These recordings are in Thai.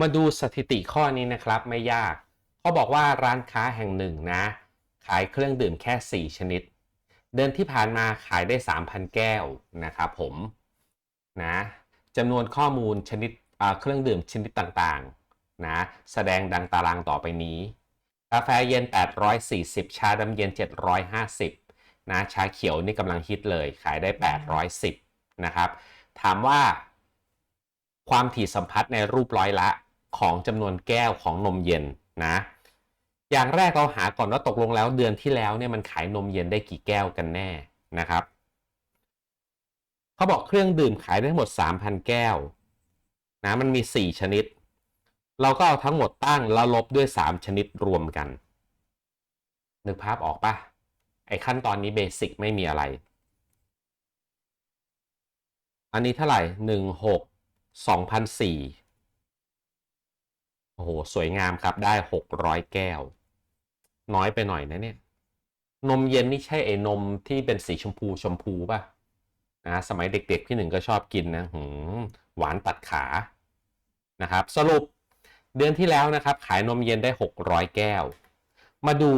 มาดูสถิติข้อนี้นะครับไม่ยากเขาบอกว่าร้านค้าแห่งหนึ่งนะ ขายเครื่องดื่มแค่ 4 ชนิด เดือนที่ผ่านมาขายได้ 3,000 แก้วนะครับผมนะจำนวนข้อมูลชนิดเครื่องดื่มชนิดต่างๆนะแสดงดังตารางต่อไปนี้กาแฟเย็น 840 ชาดำเย็น 750นะชาเขียวนี่กำลังฮิตเลยขายได้ 810นะครับถามว่า ความถี่สัมพัทธ์ในรูปร้อยละของจำนวนแก้วของนมเย็นนะ อย่างแรกเราหาก่อนว่าตกลงแล้วเดือนที่แล้วเนี่ยมันขายนมเย็นได้กี่แก้วกันแน่นะครับเขาบอกเครื่องดื่มขายได้ทั้งหมด 3,000 แก้วนะมันมี 4 ชนิด เราก็เอาทั้งหมดตั้งแล้วลบด้วย 3 ชนิดรวมกัน นึกภาพออกปะไอขั้นตอนนี้เบสิกไม่มีอะไร อันนี้เท่าไหร่หนึ่ งหกสองพันสี่โอ้โห สวยงามครับได้หกร้อยแก้ว น้อยไปหน่อยนะเนี่ย นมเย็นนี่ใช่ไอ้นมที่เป็นสีชมพูชมพูป่ะนะสมัยเด็กๆพี่หนึ่งก็ชอบกินนะหืมหวานตัดขานะครับ สรุปเดือนที่แล้วนะครับ ขายนมเย็นได้ 600 แก้ว มาดู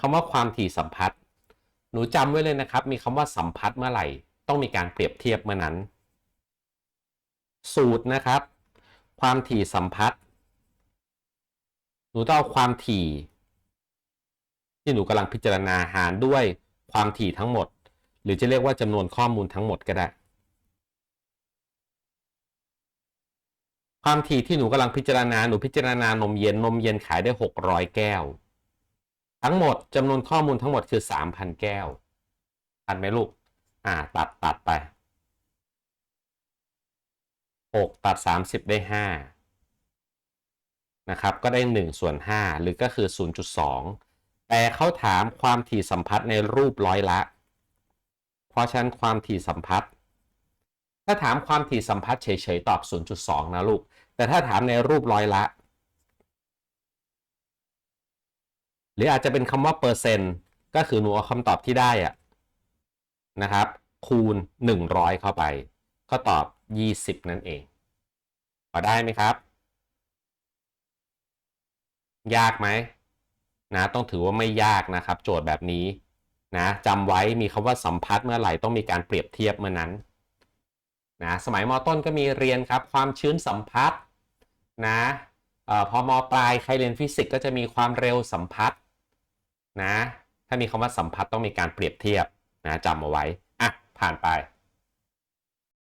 คำว่าความถี่สัมพัทธ์หนูจำไว้เลยนะครับ มีคำว่าสัมพัทธ์เมื่อไหร่ ต้องมีการเปรียบเทียบเมื่อนั้น สูตรนะครับ ความถี่สัมพัทธ์หนูต้องเอาความถี่ ที่หนูกำลังพิจารณาหารด้วยความถี่ทั้งหมด หรือจะเรียกว่าจำนวนข้อมูลทั้งหมดก็ได้ ความถี่ที่หนูกำลังพิจารณาหนูพิจารณานมเย็นนมเย็นขายได้ 600 แก้ว ทั้งหมดจำนวนข้อมูลทั้งหมดคือ 3,000 แก้วทันไหมลูก อ่า ตัดตัดไป 6 ตัด 30 ได้ 5 นะครับ ก็ได้ 1 ส่วน 5 หรือก็คือ 0.2 แต่เขาถามความถี่สัมพัทธ์ในรูปร้อยละ เพราะฉะนั้นความถี่สัมพัทธ์ถ้าถามความถี่สัมพัทธ์เฉยๆ ตอบ 0.2 นะลูก แต่ถ้าถามในรูปร้อยละ หรืออาจจะเป็นคำว่าเปอร์เซ็นต์ก็คือหนูเอาคำตอบที่ได้อะนะครับ คูณ 100 เข้าไป ก็ตอบ 20 นั่นเอง พอได้ไหมครับ ยากไหมนะต้องถือว่าไม่ยากนะครับ โจทย์แบบนี้นะจำไว้มีคำว่าสัมพัทธ์เมื่อไหร่ต้องมีการเปรียบเทียบเมื่อนั้นนะสมัยมต้นก็มีเรียนครับ ความชื้นสัมพัทธ์นะออพอมปลายใครเรียนฟิสิกส์ก็จะมีความเร็วสัมพัทธ์นะถ้ามีคำว่าสัมพัทธ์ต้องมีการเปรียบเทียบนะจำเอาไว้อะผ่านไป